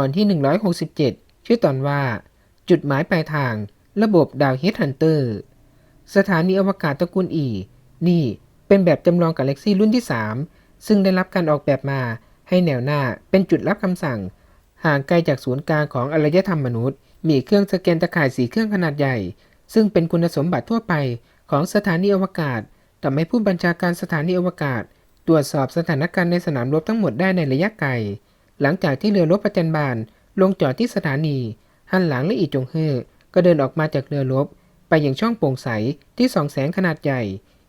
อนที่ 167 ชื่อตอนว่า จุดหมายปลายทาง ระบบดาวเฮดฮันเตอร์ สถานีอวกาศตระกูลอี นี่เป็นแบบจำลองกาแล็กซี่รุ่นที่ 3 ซึ่งได้รับการออกแบบมาให้แนวหน้าเป็นจุดรับคำสั่ง ห่างไกลจากศูนย์กลางของอารยธรรมมนุษย์ มีเครื่องสแกนตะข่ายสีเครื่องขนาดใหญ่ ซึ่งเป็นคุณสมบัติทั่วไปของสถานีอวกาศทำให้ผู้บัญชาการสถานีอวกาศ ตรวจสอบสถานการณ์ในสนามรบทั้งหมดได้ในระยะไกล หลังจากที่เรือรบประจันบานลงจอดที่สถานี ฮันหลังและอีจงเฮอก็เดินออกมาจากเรือรบ ไปยังช่องโปร่งใสที่ส่องแสงขนาดใหญ่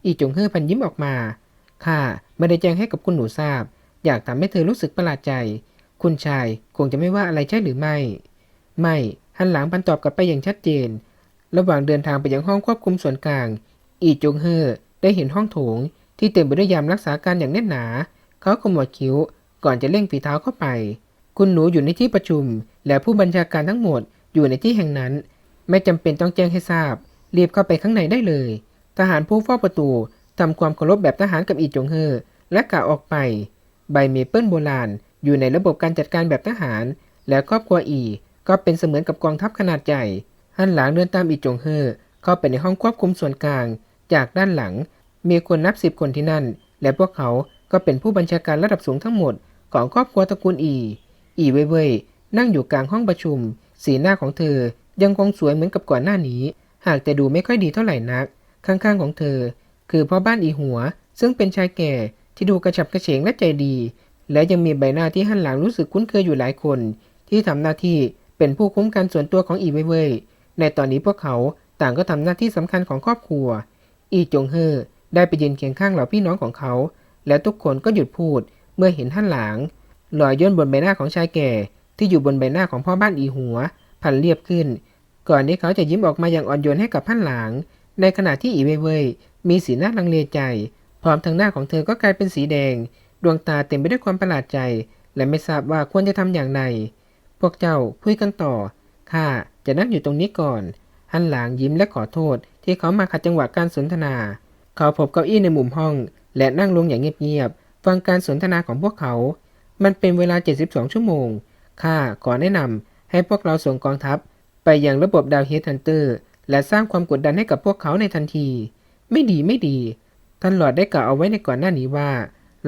อีจงเฮอพันยิ้มออกมา ข้าไม่ได้แจ้งให้กับคุณหนูทราบ อยากทำให้เธอรู้สึกประหลาดใจ คุณชายคงจะไม่ว่าอะไรใช่หรือไม่ ไม่ ฮันหลังพันตอบกลับไปอย่างชัดเจน ระหว่างเดินทางไปยังห้องควบคุมส่วนกลาง อีจงเฮอได้เห็นห้องโถงที่เต็มไปด้วยยามรักษาการอย่างแน่นหนา เขาขมวดคิ้ว ก่อนจะเร่งฝีเท้าเข้าไป คุณหนูอยู่ในที่ประชุม และผู้บัญชาการทั้งหมดอยู่ในที่แห่งนั้น ไม่จำเป็นต้องแจ้งให้ทราบ รีบเข้าไปข้างในได้เลย ทหารผู้เฝ้าประตูทำความเคารพแบบทหารกับอีจงเฮอและกล่าวออกไป ใบเมเปิลโบราณ อยู่ในระบบการจัดการแบบทหาร และครอบครัวอีก็เป็นเสมือนกับกองทัพขนาดใหญ่หันหลังเดินตามอีจงเฮอเข้าไปในห้องควบคุมส่วนกลาง จากด้านหลังมีคนนับสิบคนที่นั่น และพวกเขาก็เป็นผู้บัญชาการระดับสูงทั้งหมด ของครอบครัวตระกูลอี อีเว่ยเว่ยนั่งอยู่กลางห้องประชุม สีหน้าของเธอยังคงสวยเหมือนกับก่อนหน้านี้ หากแต่ดูไม่ค่อยดีเท่าไหร่นัก ข้างๆของเธอ คือพ่อบ้านอีหัว ซึ่งเป็นชายแก่ที่ดูกระฉับกระเฉงและใจดี และยังมีใบหน้าที่หันหลังรู้สึกคุ้นเคยอยู่หลายคน ที่ทำหน้าที่เป็นผู้คุ้มกันส่วนตัวของอีเว่ยเว่ยในตอนนี้พวกเขาต่างก็ทำหน้าที่สำคัญของครอบครัว อีจงเฮอได้ไปยืนเคียงข้างเหล่าพี่น้องของเขา และทุกคนก็หยุดพูด เมื่อเห็นท่านหลางรอยย่นบนใบหน้าของชายแก่ ที่อยู่บนใบหน้าของพ่อบ้านอีหัว พันเรียบขึ้น ก่อนที่เขาจะยิ้มออกมาอย่างอ่อนโยนให้กับท่านหลาง ในขณะที่อีเว่ยเว่ยมีสีหน้าลังเลใจ พร้อมทั้งหน้าของเธอก็กลายเป็นสีแดง ดวงตาเต็มไปด้วยความประหลาดใจ และไม่ทราบว่าควรจะทำอย่างไร พวกเจ้าคุยกันต่อข้าจะนั่งอยู่ตรงนี้ก่อนฮันหลางยิ้มและขอโทษ ที่เขามาขัดจังหวะการสนทนา เขาพบเก้าอี้ในมุมห้อง และนั่งลงอย่างเงียบๆ ฟังการสนทนาของพวกเขา มันเป็นเวลา 72 ชั่วโมง ข้าขอแนะนำให้พวกเราส่งกองทัพ ไปยังระบบดาวเฮดฮันเตอร์ และสร้างความกดดันให้กับพวกเขาในทันที ไม่ดีไม่ดี ท่านหลอดได้กล่าวเอาไว้ในก่อนหน้านี้ว่า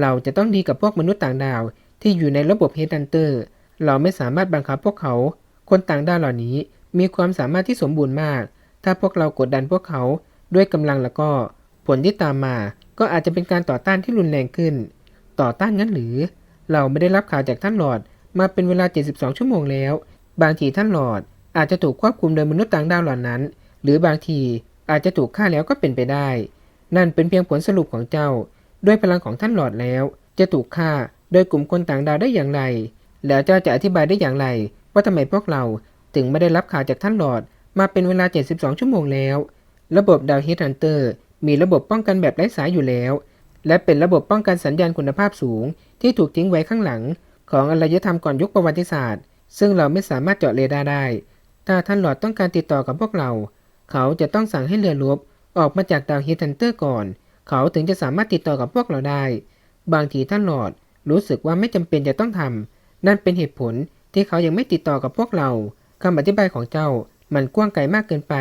เราจะต้องดีกับพวกมนุษย์ต่างดาวที่อยู่ในระบบเฮดฮันเตอร์ เราไม่สามารถบังคับพวกเขา คนต่างดาวเหล่านี้มีความสามารถที่สมบูรณ์มาก ถ้าพวกเรากดดันพวกเขาด้วยกำลังแล้วก็ ผลที่ตามมาก็อาจจะเป็นการต่อต้านที่รุนแรงขึ้น ต่อต้านงั้นหรือ เราไม่ได้รับข่าวจากท่านหลอดมาเป็นเวลา 72 ชั่วโมงแล้ว บางทีท่านหลอดอาจจะถูกควบคุมโดยมนุษย์ต่างดาวเหล่านั้น หรือบางทีอาจจะถูกฆ่าแล้วก็เป็นไปได้ นั่นเป็นเพียงผลสรุปของเจ้า ด้วยพลังของท่านหลอดแล้ว จะถูกฆ่าโดยกลุ่มคนต่างดาวได้อย่างไร แล้วเจ้าจะอธิบายได้อย่างไร ว่าทำไมพวกเราถึงไม่ได้รับข่าวจากท่านหลอดมาเป็นเวลา 72 ชั่วโมงแล้ว ระบบดาวเฮดฮันเตอร์มีระบบป้องกันแบบไร้สายอยู่แล้ว และเป็นระบบป้องกันสัญญาณคุณภาพสูง ที่ถูกทิ้งไว้ข้างหลัง ของอารยธรรมก่อนยุคประวัติศาสตร์ ซึ่งเราไม่สามารถเจาะเรดาร์ได้ ถ้าท่านหลอดต้องการติดต่อกับพวกเรา เขาจะต้องสั่งให้เรือรบออกมาจากดาวเฮดฮันเตอร์ก่อน เขาถึงจะสามารถติดต่อกับพวกเราได้ บางทีท่านหลอดรู้สึกว่าไม่จำเป็นจะต้องทำนั่นเป็นเหตุผลที่เขายังไม่ติดต่อกับพวกเราคำอธิบายของเจ้ามันกว้างไกลมากเกินไป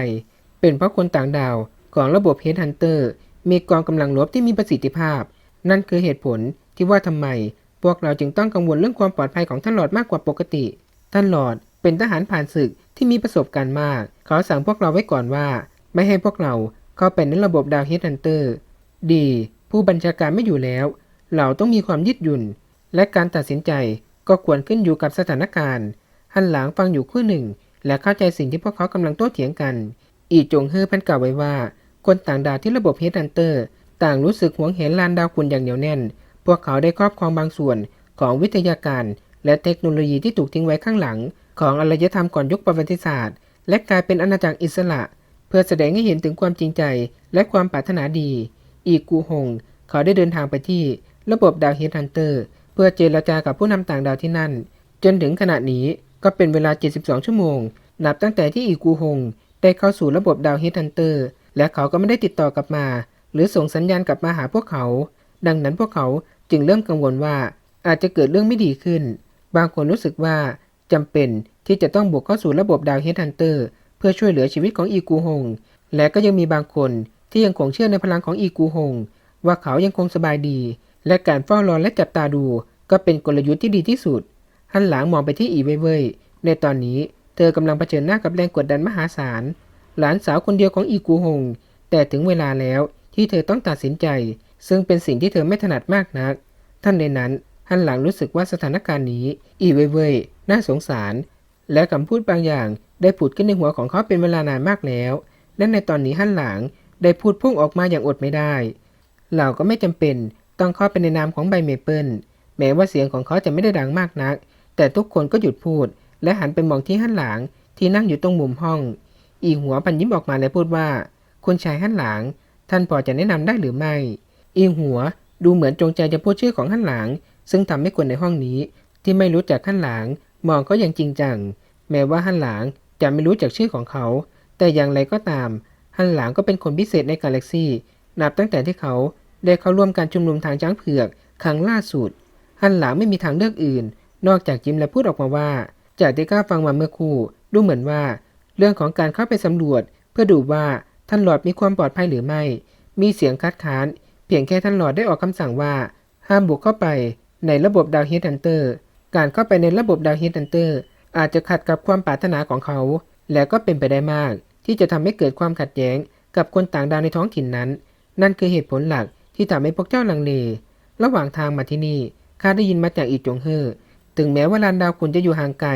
เป็นเพราะคนต่างดาวของระบบเฮดฮันเตอร์ มีกองกำลังรบที่มีประสิทธิภาพ นั่นคือเหตุผลที่ว่าทำไม พวกเราจึงต้องกังวลเรื่องความปลอดภัยของท่านหลอดมากกว่าปกติ ท่านหลอดเป็นทหารผ่านศึกที่มีประสบการณ์มาก เขาสั่งพวกเราไว้ก่อนว่า ไม่ให้พวกเราเข้าไปในระบบดาวเฮดฮันเตอร์ ดี ผู้บัญชาการไม่อยู่แล้ว เราต้องมีความยืดหยุ่น และการตัดสินใจก็ควรขึ้นอยู่กับสถานการณ์ หันหลังฟังอยู่ครู่หนึ่ง และเข้าใจสิ่งที่พวกเขากำลังโต้เถียงกัน อีจงเฮอพันกล่าวไว้ว่า คนต่างดาวที่ระบบเฮดันเตอร์ต่างรู้สึกหวงเห็นลานดาวคุณอย่างเหนียวแน่น พวกเขาได้ครอบครองบางส่วนของวิทยาการ และเทคโนโลยีที่ถูกทิ้งไว้ข้างหลัง ของอารยธรรมก่อนยุคประวัติศาสตร์ และกลายเป็นอาณาจักรอิสระ เพื่อแสดงให้เห็นถึงความจริงใจและความปรารถนาดี อีกูฮงเขาได้เดินทางไปที่ระบบดาวเฮดันเตอร์เพื่อเจรจากับผู้นำต่างดาวที่นั่น จนถึงขณะนี้ก็เป็นเวลา 72 ชั่วโมง นับตั้งแต่ที่อีกูฮงได้เข้าสู่ระบบดาวเฮดันเตอร์ และเขาก็ไม่ได้ติดต่อกลับมา หรือส่งสัญญาณกลับมาหาพวกเขา ดังนั้นพวกเขาจึงเริ่มกังวลว่าอาจจะเกิดเรื่องไม่ดีขึ้น บางคนรู้สึกว่าจำเป็นที่จะต้องบุกเข้าสู่ระบบดาวเฮดฮันเตอร์เพื่อช่วยเหลือชีวิตของอีกูฮง และก็ยังมีบางคนที่ยังคงเชื่อในพลังของอีกูฮง ว่าเขายังคงสบายดี และการเฝ้ารอและจับตาดู ก็เป็นกลยุทธ์ที่ดีที่สุด หันหลังมองไปที่อีเว่ยเว่ยในตอนนี้เธอกำลังเผชิญหน้ากับแรงกดดันมหาศาล หลานสาวคนเดียวของอีกูฮงแต่ถึงเวลาแล้วที่เธอต้องตัดสินใจ ซึ่งเป็นสิ่งที่เธอไม่ถนัดมากนัก ท่านในนั้นหันหลังรู้สึกว่าสถานการณ์นี้ อีเว่ยเว่ยน่าสงสาร และคำพูดบางอย่างได้ผุดขึ้นในหัวของเขาเป็นเวลานานมากแล้ว และในตอนนี้หันหลังได้พูดพุ่งออกมาอย่างอดไม่ได้เราก็ไม่จำเป็นต้องเข้าไปในนามของใบเมเปิลแม้ว่าเสียงของเขาจะไม่ได้ดังมากนัก แต่ทุกคนก็หยุดพูด และหันไปมองที่หันหลังที่นั่งอยู่ตรงมุมห้อง อีหัวพันยิ้มออกมาและพูดว่า คุณชายหันหลัง ท่านพอจะแนะนำได้หรือไม่ อีหัวดูเหมือนจงใจจะพูดชื่อของหันหลัง ซึ่งทำให้คนในห้องนี้ ที่ไม่รู้จักหันหลัง มองก็ยังจริงจัง แม้ว่าหันหลังจะไม่รู้จักชื่อของเขา แต่อย่างไรก็ตามหันหลังก็เป็นคนพิเศษในกาแล็กซี่นับตั้งแต่ที่เขาได้เข้าร่วมการชุมนุมทางช้างเผือกครั้งล่าสุดหันหลังไม่มีทางเลือกอื่น นอกจากยิ้มและพูดออกมาว่า จากที่ข้าฟังมาเมื่อคู่ดูเหมือนว่า เรื่องของการเข้าไปสำรวจ เพื่อดูว่าท่านหลอดมีความปลอดภัยหรือไม่ มีเสียงคัดค้าน เพียงแค่ท่านหลอดได้ออกคำสั่งว่า ห้ามบุกเข้าไปในระบบดาวเฮดันเตอร์ การเข้าไปในระบบดาวเฮดันเตอร์อาจจะขัดกับความปรารถนาของเขา และก็เป็นไปได้มาก ที่จะทำให้เกิดความขัดแย้ง กับคนต่างดาวในท้องถิ่นนั้น นั่นคือเหตุผลหลักที่ทำให้พวกเจ้าลังเล ระหว่างทางมาที่นี่ข้าได้ยินมาจากอีจงเฮอถึงแม้ว่าลานดาวคุณจะอยู่ห่างไกล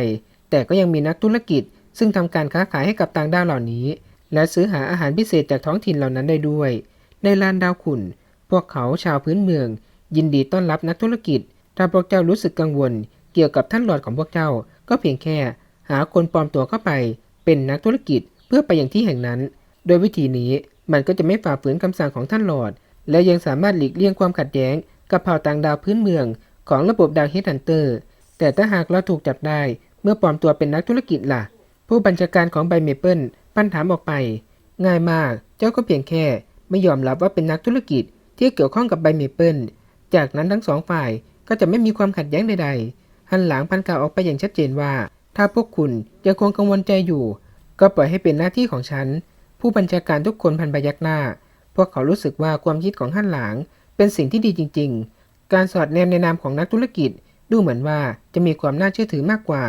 แต่ก็ยังมีนักธุรกิจ ซึ่งทำการค้าขายให้กับต่างดาวเหล่านี้ และซื้อหาอาหารพิเศษจากท้องถิ่นเหล่านั้นได้ด้วย ในลานดาวขุนพวกเขาชาวพื้นเมือง ยินดีต้อนรับนักธุรกิจ ถ้าพวกเจ้ารู้สึกกังวล เกี่ยวกับท่านหลอดของพวกเจ้า ก็เพียงแค่ หาคนปลอมตัวเข้าไป เป็นนักธุรกิจเพื่อไปอย่างที่แห่งนั้น โดยวิธีนี้มันก็จะไม่ฝ่าฝืนคำสั่งของท่านหลอด และยังสามารถหลีกเลี่ยงความขัดแย้ง กับเผ่าต่างดาวพื้นเมือง ของระบบดาวเฮดันเตอร์ แต่ถ้าหากเราถูกจับได้เมื่อปลอมตัวเป็นนักธุรกิจล่ะ ผู้บัญชาการของไบเมเปิลปั้นถามออกไป ง่ายมาก เจ้าก็เพียงแค่ ไม่ยอมรับว่าเป็นนักธุรกิจที่เกี่ยวข้องกับไบเมเปิลจากนั้นทั้งสองฝ่ายก็จะไม่มีความขัดแย้งใดๆ หันหลังพันกล่าวออกไปอย่างชัดเจนว่า ถ้าพวกคุณยังคงกังวลใจอยู่ ก็ปล่อยให้เป็นหน้าที่ของฉัน ผู้บัญชาการทุกคนพันพยักหน้า พวกเขารู้สึกว่าความคิดของหันหลังเป็นสิ่งที่ดีจริง ๆ การสอดแนมในนามของนักธุรกิจดูเหมือนว่าจะมีความน่าเชื่อถือมากกว่า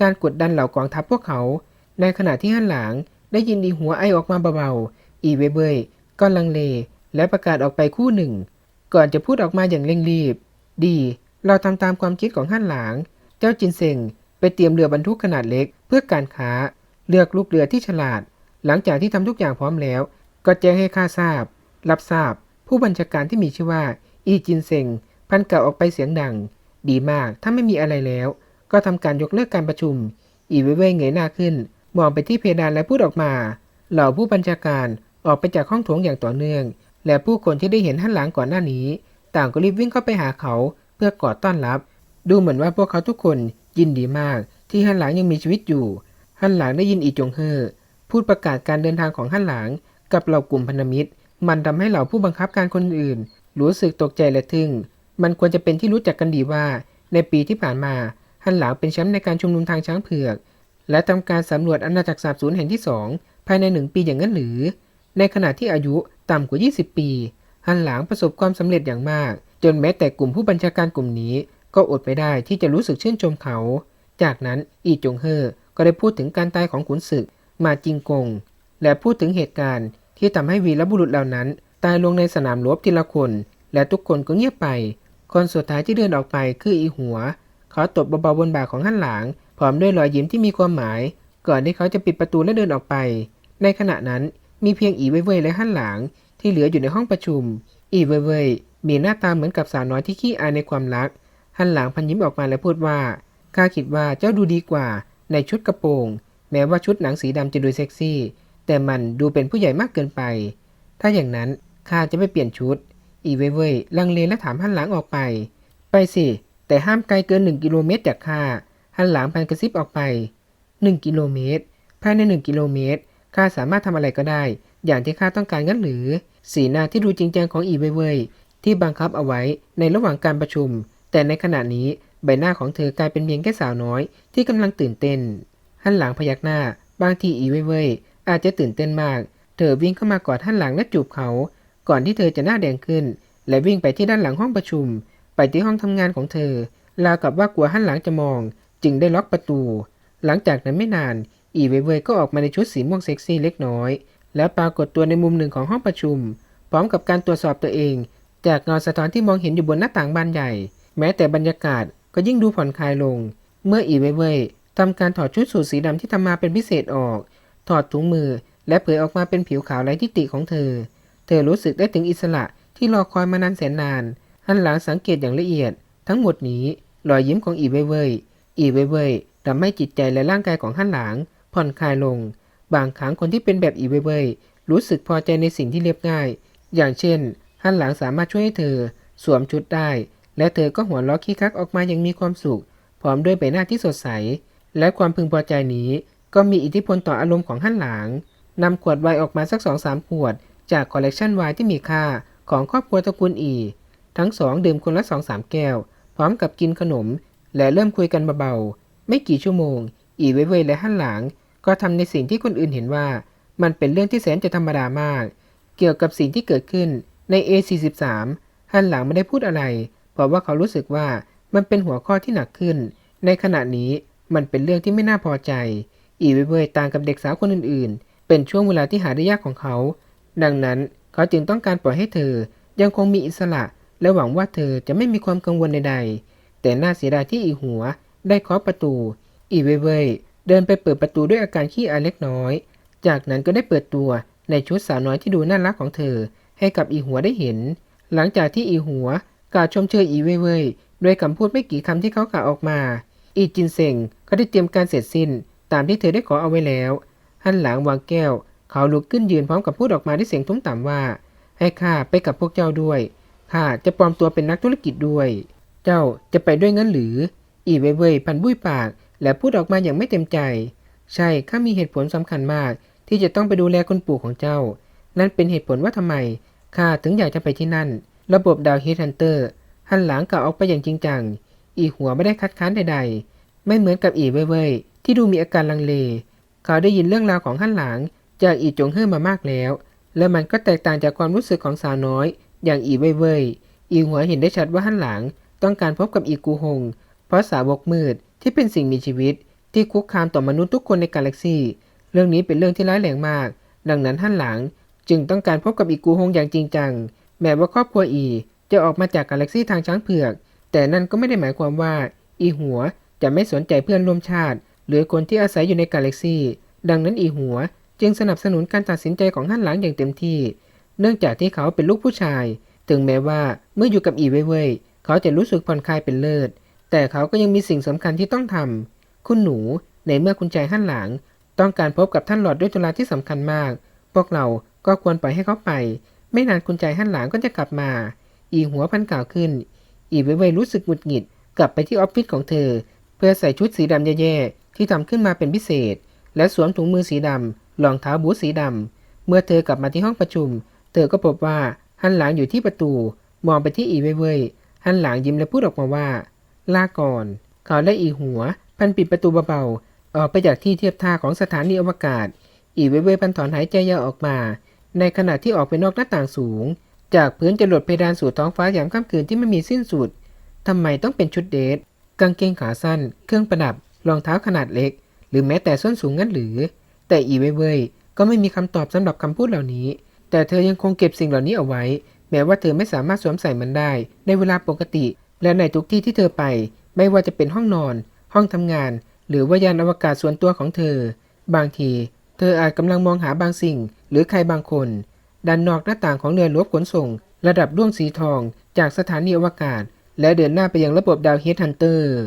การกดดันเหล่ากองทัพพวกเขา ในขณะที่หันหลังได้ยินดีหัวไอออกมาเบาๆ อีเวเบยก็ลังเล และประกาศออกไปคู่หนึ่ง ก่อนจะพูดออกมาอย่างเร่งรีบ ดี เราทำตามความคิดของหันหลังเจ้าจินเซงไปเตรียมเรือบรรทุกขนาดเล็ก เพื่อการค้า เลือกลูกเรือที่ฉลาด หลังจากที่ทำทุกอย่างพร้อมแล้ว ก็แจ้งให้ข้าทราบ รับทราบ ผู้บัญชาการที่มีชื่อว่า อีจินเซงพันกล่าวออกไปเสียงดัง ดีมากถ้าไม่มีอะไรแล้ว ก็ทำการยกเลิกการประชุม อีเว่ยเว่เงยหน้าขึ้น มองไปที่เพดานและพูดออกมา เหล่าผู้บัญชาการออกไปจากห้องโถงอย่างต่อเนื่อง และผู้คนที่ได้เห็นหันหลังก่อนหน้านี้ ต่างก็รีบวิ่งเข้าไปหาเขาเพื่อกอดต้อนรับ ดูเหมือนว่าพวกเขาทุกคนยินดีมาก ที่ฮันหลังยังมีชีวิตอยู่ ฮันหลังได้ยินอีจงเฮอพูดประกาศการเดินทางของฮันหลัง กับเหล่ากลุ่มพันธมิตร มันทำให้เหล่าผู้บังคับการคนอื่น รู้สึกตกใจและทึ่ง มันควรจะเป็นที่รู้จักกันดีว่า ในปีที่ผ่านมา ฮันหลังเป็นแชมป์ในการชุมนุมทางช้างเผือก และทำการสำรวจอาณาจักรสาบสูญแห่งที่สองภายในหนึ่งปีอย่างนั้นหรือ ในขณะที่อายุต่ำกว่า 20 ปี ฮันหลังประสบความสำเร็จอย่างมาก จนแม้แต่กลุ่มผู้บัญชาการกลุ่มนี้ ก็อดไม่ได้ที่จะรู้สึกชื่นชมเขา จากนั้นอีจงเฮอก็ได้พูดถึงการตายของขุนศึกมาจิงกง และพูดถึงเหตุการณ์ที่ทำให้วีรบุรุษเหล่านั้น ตายลงในสนามรบทีละคน และทุกคนก็เงียบไป คนสุดท้ายที่เดินออกไปคืออีหัว เขาตบเบาๆบนบ่าของฮันหลังพร้อมด้วยรอยยิ้มที่มีความหมาย ก่อนที่เขาจะปิดประตูและเดินออกไป ในขณะนั้นมีเพียงอีเว่ยเว่ยและฮันหลังที่เหลืออยู่ในห้องประชุม อีเว่ยเว่ยมีหน้าตาเหมือนกับสาวน้อยที่ขี้อายในความรัก ฮันหลังพันยิ้มออกมาและพูดว่าข้าคิดว่าเจ้าดูดีกว่าในชุดกระโปรง แม้ว่าชุดหนังสีดำจะดูเซ็กซี่ แต่มันดูเป็นผู้ใหญ่มากเกินไป ถ้าอย่างนั้นข้าจะไม่เปลี่ยนชุด อีเว่ยเว่ยลังเลและถามฮันหลังออกไป ไปสิ แต่ห้ามไกลเกินหนึ่งกิโลเมตรจากข้าฮันหลังพันกระซิบออกไปหนึ่งกิโลเมตร ภายในหนึ่งกิโลเมตรข้าสามารถทำอะไรก็ได้ อย่างที่ข้าต้องการงั้นหรือ สีหน้าที่ดูจริงจังของอีเว่ยเว่ยที่บังคับเอาไว้ในระหว่างการประชุม แต่ในขณะนี้ใบหน้าของเธอกลายเป็นเพียงแค่สาวน้อยที่กำลังตื่นเต้น หันหลังพยักหน้า บางทีอีเว่ยเว่ยอาจจะตื่นเต้นมาก เธอวิ่งเข้ามากอดหันหลังและจูบเขา ก่อนที่เธอจะหน้าแดงขึ้น และวิ่งไปที่ด้านหลังห้องประชุม ไปที่ห้องทำงานของเธอราวกับว่ากลัวหันหลังจะมอง จึงได้ล็อกประตู หลังจากนั้นไม่นาน อีเว่ยเวยก็ออกมาในชุดสีม่วงเซ็กซี่เล็กน้อย แล้วปรากฏตัวในมุมหนึ่งของห้องประชุม พร้อมกับการตรวจสอบตัวเอง จากเงาสะท้อนที่มองเห็นอยู่บนหน้าต่างบานใหญ่ แม้แต่บรรยากาศก็ยิ่งดูผ่อนคลายลง เมื่ออีเว่ยเวยทำการถอดชุดสูทสีดำที่ทำมาเป็นพิเศษออก ถอดถุงมือ และเผยออกมาเป็นผิวขาวไร้ทิฏฐิของเธอ เธอรู้สึกได้ถึงอิสระที่รอคอยมานานแสนนาน หันหลังสังเกตอย่างละเอียด ทั้งหมดนี้รอยยิ้มของอีเว่ยเว่ยอีเว่ยเว่ยทำให้จิตใจและร่างกายของหันหลังผ่อนคลายลง บางครั้งคนที่เป็นแบบอีเว่ยเว่ยรู้สึกพอใจในสิ่งที่เรียบง่าย อย่างเช่นหันหลังสามารถช่วยให้เธอสวมชุดได้ และเธอก็หัวเราะคิกคักออกมาอย่างมีความสุข พร้อมด้วยใบหน้าที่สดใส และความพึงพอใจนี้ก็มีอิทธิพลต่ออารมณ์ของหันหลังนำขวดไวน์ออกมาสักสองสามขวด จากคอลเลกชันไวน์ที่มีค่าของครอบครัวตระกูลอี ทั้งสองดื่มคนละสองสามแก้ว พร้อมกับกินขนม และเริ่มคุยกันเบาๆ ไม่กี่ชั่วโมง อีเว่ยเว่ยและหันหลังก็ทำในสิ่งที่คนอื่นเห็นว่า มันเป็นเรื่องที่แสนจะธรรมดามาก เกี่ยวกับสิ่งที่เกิดขึ้นใน A43 หันหลังไม่ได้พูดอะไร เพราะว่าเขารู้สึกว่ามันเป็นหัวข้อที่หนักขึ้น ในขณะนี้มันเป็นเรื่องที่ไม่น่าพอใจ อีเว่ยเว่ยต่างกับเด็กสาวคนอื่นๆ เป็นช่วงเวลาที่หาได้ยากของเขา ดังนั้นเขาจึงต้องการปล่อยให้เธอยังคงมีอิสระ และหวังว่าเธอจะไม่มีความกังวลใดๆ แต่น่าเสียดายที่อีหัวได้เคาะประตู อีเว่ยเวยเดินไปเปิดประตูด้วยอาการขี้อายเล็กน้อย จากนั้นก็ได้เปิดตัวในชุดสาวน้อยที่ดูน่ารักของเธอ ให้กับอีหัวได้เห็น หลังจากที่อีหัวกล่าวชมเชยอีเว่ยเวยด้วยคำพูดไม่กี่คำที่เขากล่าวออกมา อีจินเซงก็ได้เตรียมการเสร็จสิ้น ตามที่เธอได้ขอเอาไว้แล้วหันหลังวางแก้ว เขาลุกขึ้นยืนพร้อมกับพูดออกมาด้วยเสียงทุ้มต่ำว่า ให้ข้าไปกับพวกเจ้าด้วย ข้าจะปลอมตัวเป็นนักธุรกิจด้วย เจ้าจะไปด้วยงั้นหรือ อีเว่ยเว่ยพันบุ้ยปาก และพูดออกมาอย่างไม่เต็มใจ ใช่ข้ามีเหตุผลสำคัญมาก ที่จะต้องไปดูแลคุณปู่ของเจ้า นั่นเป็นเหตุผลว่าทำไมข้าถึงอยากจะไปที่นั่น ระบบดาวฮิตฮันเตอร์หันหลังกล่าวออกไปอย่างจริงจัง อีหัวไม่ได้คัดค้านใดๆ ไม่เหมือนกับอีเว่ยเว่ยที่ดูมีอาการลังเล เขาได้ยินเรื่องราวของหันหลังจากอีจงเฮ่อมามากแล้ว และมันก็แตกต่างจากความรู้สึกของสาวน้อย อย่างอีเว่ยเว่ยอีหัวเห็นได้ชัดว่าหันหลัง ต้องการพบกับอีกูฮงเพราะสาวกมืดที่เป็นสิ่งมีชีวิต ที่คุกคามต่อมนุษย์ทุกคนในกาแล็กซีเรื่องนี้เป็นเรื่องที่ร้ายแรงมาก ดังนั้นหันหลังจึงต้องการพบกับอีกูฮงอย่างจริงจัง แม้ว่าครอบครัวอีจะออกมาจากกาแล็กซีทางช้างเผือก แต่นั่นก็ไม่ได้หมายความว่า อีหัวจะไม่สนใจเพื่อนร่วมชาติ หรือคนที่อาศัยอยู่ในกาแล็กซีดังนั้นอีหัวจึงสนับสนุนการตัดสินใจของหันหลังอย่างเต็มที่ เนื่องจากที่เขาเป็นลูกผู้ชาย ถึงแม้ว่าเมื่ออยู่กับอีเว่ยเว่ยเขาจะรู้สึกผ่อนคลายเป็นเลิศ แต่เขาก็ยังมีสิ่งสำคัญที่ต้องทำคุณหนูในเมื่อคุณชายหันหลัง ต้องการพบกับท่านหลอดด้วยธุระที่สำคัญมาก พวกเราก็ควรปล่อยให้เขาไป ไม่นานคุณชายหันหลังก็จะกลับมา อีหัวพันกล่าวขึ้น อีเว่ยเว่ยรู้สึกหงุดหงิด กลับไปที่ออฟฟิศของเธอ เพื่อใส่ชุดสีดำแย่ๆที่ทำขึ้นมาเป็นพิเศษ และสวมถุงมือสีดำรองเท้าบูทสีดำเมื่อเธอกลับมาที่ห้องประชุม เธอก็พบว่าหันหลังอยู่ที่ประตู มองไปที่อีเว่ยเว่ยหันหลังยิ้มและพูดออกมาว่า ลาก่อน เขาและอีหัว พันปิดประตูเบาๆออกไปจากที่เทียบท่าของสถานีอวกาศ อีเว่ยเว่ยพันถอนหายใจยาวออกมา ในขณะที่ออกไปนอกหน้าต่างสูง จากพื้นจรดเพดานสู่ท้องฟ้ายามค่ำคืนที่ไม่มีสิ้นสุดทำไมต้องเป็นชุดเดทกางเกงขาสั้น เครื่องประดับรองเท้าขนาดเล็ก หรือแม้แต่ส้นสูงงั้นหรือ แต่อีเว่ยเว่ยก็ไม่มีคำตอบสำหรับคำพูดเหล่านี้ แต่เธอยังคงเก็บสิ่งเหล่านี้เอาไว้ แม้ว่าเธอไม่สามารถสวมใส่มันได้ ในเวลาปกติ และในทุกที่ที่เธอไป ไม่ว่าจะเป็นห้องนอน ห้องทำงาน หรือว่ายานอวกาศส่วนตัวของเธอ บางที เธออาจกำลังมองหาบางสิ่ง หรือใครบางคนด้านนอกหน้าต่างของเรือลบขนส่ง ระดับด้วงสีทอง จากสถานีอวกาศ และเดินหน้าไปยังระบบดาวเฮดฮันเตอร์